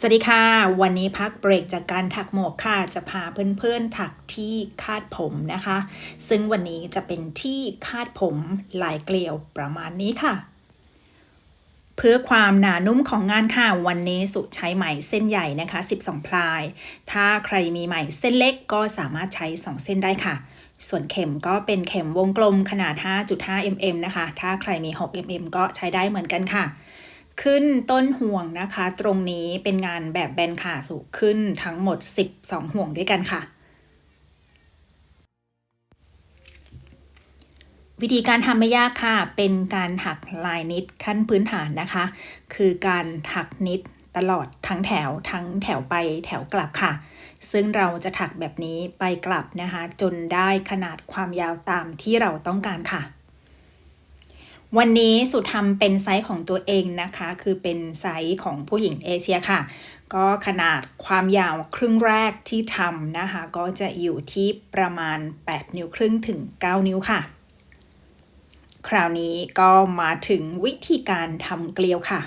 สวัสดีค่ะ วันนี้พักเบรกจากการถักหมวกค่ะ จะพาเพื่อนๆถักที่คาดผมนะคะ ซึ่งวันนี้จะเป็นที่คาดผมลายเกลียวประมาณนี้ค่ะ เพื่อความหนานุ่มของงานค่ะ วันนี้สุใช้ไหมเส้นใหญ่นะคะ 12 พลาย ถ้าใครมีไหมเส้นเล็กก็สามารถใช้ 2 เส้นได้ค่ะ ส่วนเข็มก็เป็นเข็มวงกลมขนาด 5.5 mm นะคะ ถ้าใครมี 6 mm ก็ใช้ได้เหมือนกันค่ะ ขึ้นต้นห่วงนะคะ ตรงนี้เป็นงานแบบแบนขาสูงขึ้นทั้งหมด 12 ห่วงด้วยกันค่ะ วิธีการทำไม่ยากค่ะ เป็นการถักลายนิดขั้นพื้นฐานนะคะ คือการถักนิดตลอดทั้งแถวทั้งแถวไปแถวกลับค่ะ ซึ่งเราจะถักแบบนี้ไปกลับนะคะ จนได้ขนาดความยาวตามที่เราต้องการค่ะ วันนี้สุทำเป็นไซส์ของตัวเองนะคะ คือเป็นไซส์ของผู้หญิงเอเชียค่ะ ก็ขนาดความยาวครึ่งแรกที่ทำนะคะ ก็จะอยู่ที่ประมาณ 8 นิ้วครึ่งถึง 9 นิ้วค่ะ คราวนี้ก็มาถึงวิธีการทำเกลียวค่ะ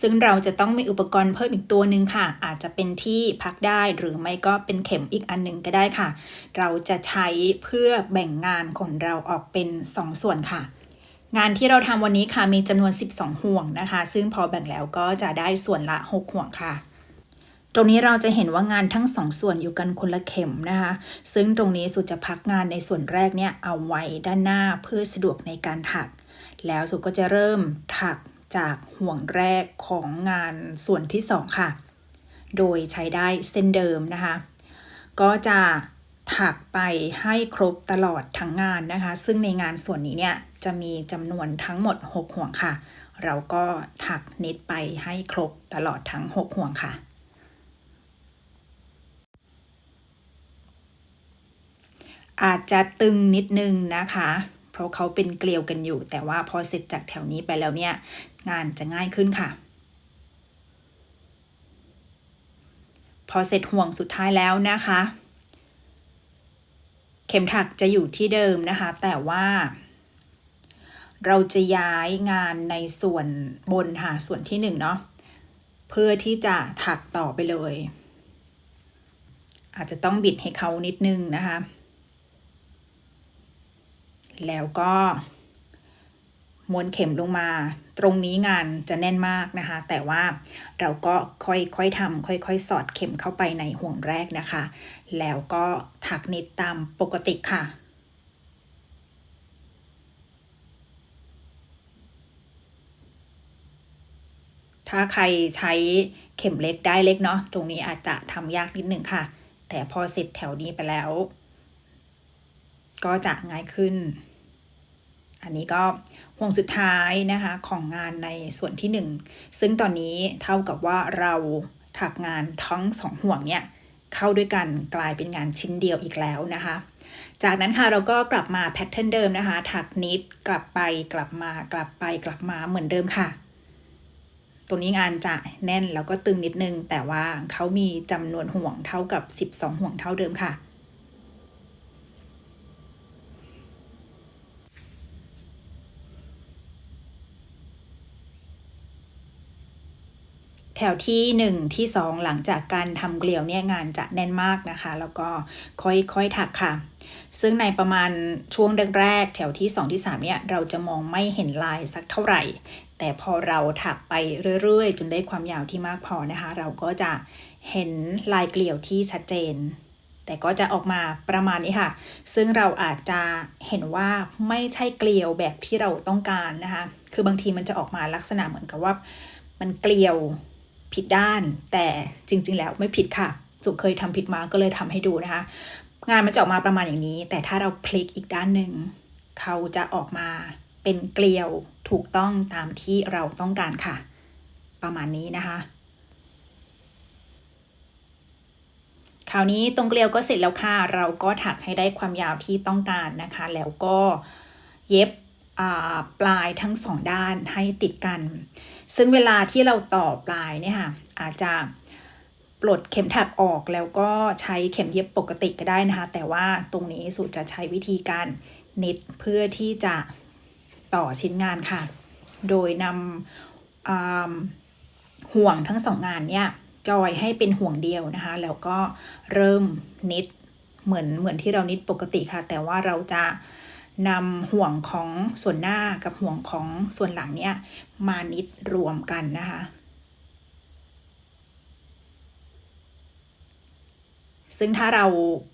ซึ่งเราจะต้องมีอุปกรณ์เพิ่มอีกตัวหนึ่งค่ะ อาจจะเป็นที่พักได้หรือไม่ก็เป็นเข็มอีกอันหนึ่งก็ได้ค่ะ เราจะใช้เพื่อแบ่งงานของเราออกเป็น 2 ส่วนค่ะ งานที่เราทำวันนี้ค่ะมีจำนวน 12 ห่วงนะคะ ซึ่งพอแบ่งแล้วก็จะได้ส่วนละ 6 ห่วงค่ะ ตรงนี้เราจะเห็นว่างานทั้งสองส่วนอยู่กันคนละเข็มนะคะ ซึ่งตรงนี้สุจะพักงานในส่วนแรกเนี่ยเอาไว้ด้านหน้าเพื่อสะดวกในการถัก แล้วสุก็จะเริ่มถักจากห่วงแรกของงานส่วนที่สองค่ะ โดยใช้ได้เส้นเดิมนะคะ ก็จะถักไปให้ครบตลอดทั้งงานนะคะ ซึ่งในงานส่วนนี้เนี่ย จะมีจำนวนทั้งหมด 6 ห่วงค่ะ เราก็ถักนิดไปให้ครบตลอดทั้ง 6 ห่วงค่ะ อาจจะตึงนิดนึงนะคะ เพราะเขาเป็นเกลียวกันอยู่ แต่ว่าพอเสร็จจากแถวนี้ไปแล้วเนี่ย งานจะง่ายขึ้นค่ะพอเสร็จห่วงสุดท้ายแล้วนะคะ เข็มถักจะอยู่ที่เดิมนะคะ แต่ว่า เราจะย้ายงานในส่วนบนหาส่วนที่หนึ่งเนาะเพื่อที่จะถักต่อไปเลย อาจจะต้องบิดให้เขานิดนึงนะคะ แล้วก็ม้วนเข็มลงมา ตรงนี้งานจะแน่นมากนะคะ แต่ว่าเราก็ค่อยๆทำค่อยๆ สอดเข็มเข้าไปในห่วงแรกนะคะ แล้วก็ถักนิดตามปกติค่ะ ถ้าใครใช้เข็มเล็กได้เล็กเนาะตรงนี้อาจจะทำยากนิดหนึ่งค่ะ แต่พอเสร็จแถวนี้ไปแล้ว ก็จะง่ายขึ้น อันนี้ก็ห่วงสุดท้ายนะคะของงานในส่วนที่ 1 ซึ่งตอนนี้เท่ากับว่าเราถักงานทั้งสองห่วงเนี่ยเข้าด้วยกันกลายเป็นงานชิ้นเดียวอีกแล้วนะคะ จากนั้นค่ะเราก็กลับมาแพทเทิร์นเดิมนะคะ ถักนิดกลับไปกลับมากลับไปกลับมาเหมือนเดิมค่ะ ตรงนี้งานจะแน่นแล้วก็ตึงนิดนึง แต่ว่าเขามีจำนวนห่วงเท่ากับ 12 ห่วงเท่าเดิมค่ะ แถวที่ 1 ที่ 2 หลังจากการทำเกลียวเนี่ยงานจะแน่นมากนะคะ แล้วก็ค่อยๆถักค่ะ ซึ่งในประมาณช่วงแรกๆแถวที่ 2 ที่ 3 เนี่ย เราจะมองไม่เห็นลายสักเท่าไหร่ แต่พอเราถักไปเรื่อยๆ จนได้ความยาวที่มากพอนะคะ เราก็จะเห็นลายเกลียวที่ชัดเจน แต่ก็จะออกมาประมาณนี้ค่ะ ซึ่งเราอาจจะเห็นว่าไม่ใช่เกลียวแบบที่เราต้องการนะคะ คือบางทีมันจะออกมาลักษณะเหมือนกับว่า มันเกลียวผิดด้าน แต่จริง ๆ แล้วไม่ผิดค่ะ จุเคยทำผิดมาก็เลยทำให้ดูนะคะ งานมันจะออกมาประมาณอย่างนี้ แต่ถ้าเราพลิกอีกด้านหนึ่งเขาจะออกมาเป็นเกลียวถูกต้องตามที่เราต้องการค่ะ ประมาณนี้นะคะ คราวนี้ตรงเกลียวก็เสร็จแล้วค่ะ เราก็ถักให้ได้ความยาวที่ต้องการนะคะ แล้วก็เย็บปลายทั้งสองด้านให้ติดกัน ซึ่งเวลาที่เราต่อปลายเนี่ยค่ะอาจจะ ปลดเข็มถักออกแล้วก็ใช้เข็มเย็บปกติก็ได้นะคะ แต่ว่าตรงนี้สุจะใช้วิธีการนิดเพื่อที่จะต่อชิ้นงานค่ะ โดยนำห่วงทั้งสองงานเนี่ยจอยให้เป็นห่วงเดียวนะคะ แล้วก็เริ่มนิดเหมือนเหมือนที่เรานิดปกติค่ะ แต่ว่าเราจะนำห่วงของส่วนหน้ากับห่วงของส่วนหลังเนี่ยมานิดรวมกันนะคะ ซึ่งถ้าเรา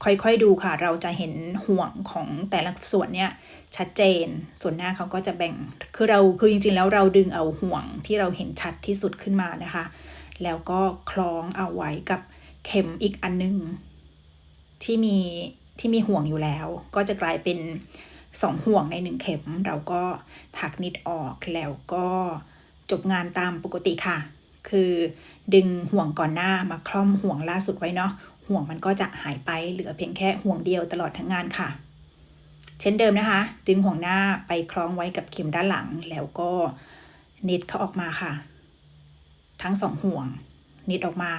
ค่อยๆดูค่ะ เราจะเห็นห่วงของแต่ละส่วนเนี่ยชัดเจน ส่วนหน้าเขาก็จะแบ่ง คือเราคือจริงๆ แล้วเราดึงเอาห่วงที่เราเห็นชัดที่สุดขึ้นมานะคะ แล้วก็คล้องเอาไว้กับเข็มอีกอันนึง ที่มีที่มีห่วงอยู่แล้ว ก็จะกลายเป็นสองห่วงในหนึ่งเข็ม เราก็ถักนิดออกแล้วก็จบงานตามปกติค่ะ คือดึงห่วงก่อนหน้ามาคล่อมห่วงล่าสุดไว้เนาะ ห่วงมันก็จะหายไปเหลือเพียงแค่ห่วงเดียวตลอดทั้งงานค่ะ เช่นเดิมนะคะ ดึงห่วงหน้าไปคล้องไว้กับเข็มด้านหลัง แล้วก็นิดเขาออกมาค่ะ ทั้งสองห่วง นิดออกมา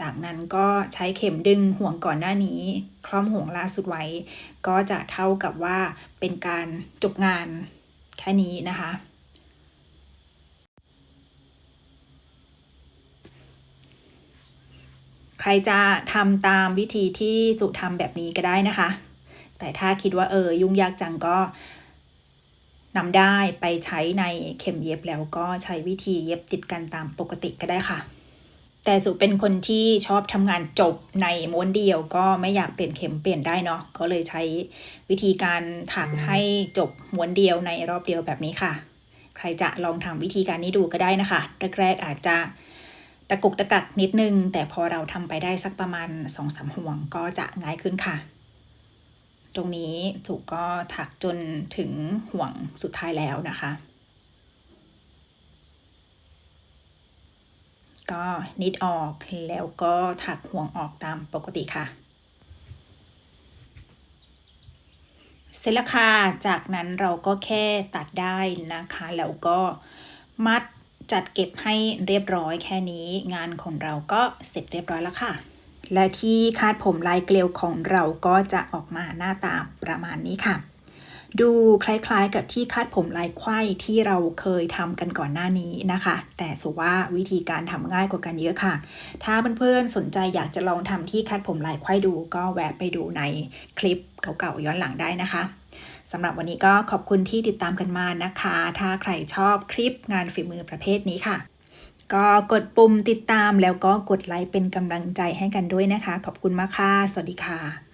จากนั้นก็ใช้เข็มดึงห่วงก่อนหน้านี้ คล้อมห่วงล่าสุดไว้ ก็จะเท่ากับว่าเป็นการจบงานแค่นี้นะคะ ใครจะทำตามวิธีที่สุทำแบบนี้ก็ได้นะคะ แต่ถ้าคิดว่าเออยุ่งยากจังก็นำได้ไปใช้ในเข็มเย็บแล้วก็ใช้วิธีเย็บติดกันตามปกติก็ได้ค่ะ แต่สุเป็นคนที่ชอบทำงานจบในม้วนเดียวก็ไม่อยากเปลี่ยนเข็มเปลี่ยนได้เนาะก็เลยใช้วิธีการถักให้จบม้วนเดียวในรอบเดียวแบบนี้ค่ะ ใครจะลองทำวิธีการนี้ดูก็ได้นะคะ แรกๆอาจจะ ตะกุกตะกักนิดนึง แต่พอเราทำไปได้สักประมาณ2องสาห่วงก็จะง่ายขึ้นค่ะ ตรงนี้ถูกก็ถักจนถึงห่วงสุดท้ายแล้วนะคะ ก็นิดออกแล้วก็ถักห่วงออกตามปกติค่ะเสร็จแล้วค่ะ จากนั้นเราก็แค่ตัดได้นะคะ แล้วก็มัด จัดเก็บให้เรียบร้อยแค่นี้ งานของเราก็เสร็จเรียบร้อยแล้วค่ะ และที่คาดผมลายเกลียวของเราก็จะออกมาหน้าตาประมาณนี้ค่ะ ดูคล้ายๆกับที่คาดผมลายไข้ที่เราเคยทำกันก่อนหน้านี้นะคะ แต่สุว่าวิธีการทำง่ายกว่ากันเยอะค่ะ ถ้าเพื่อนๆสนใจอยากจะลองทำที่คาดผมลายไข้ดู ก็แวะไปดูในคลิปเก่าๆย้อนหลังได้นะคะ สำหรับวันนี้ก็ขอบคุณที่ติดตามกันมานะคะ ถ้าใครชอบคลิปงานฝีมือประเภทนี้ค่ะ ก็กดปุ่มติดตามแล้วก็กดไลค์เป็นกำลังใจให้กันด้วยนะคะ ขอบคุณมากค่ะ สวัสดีค่ะ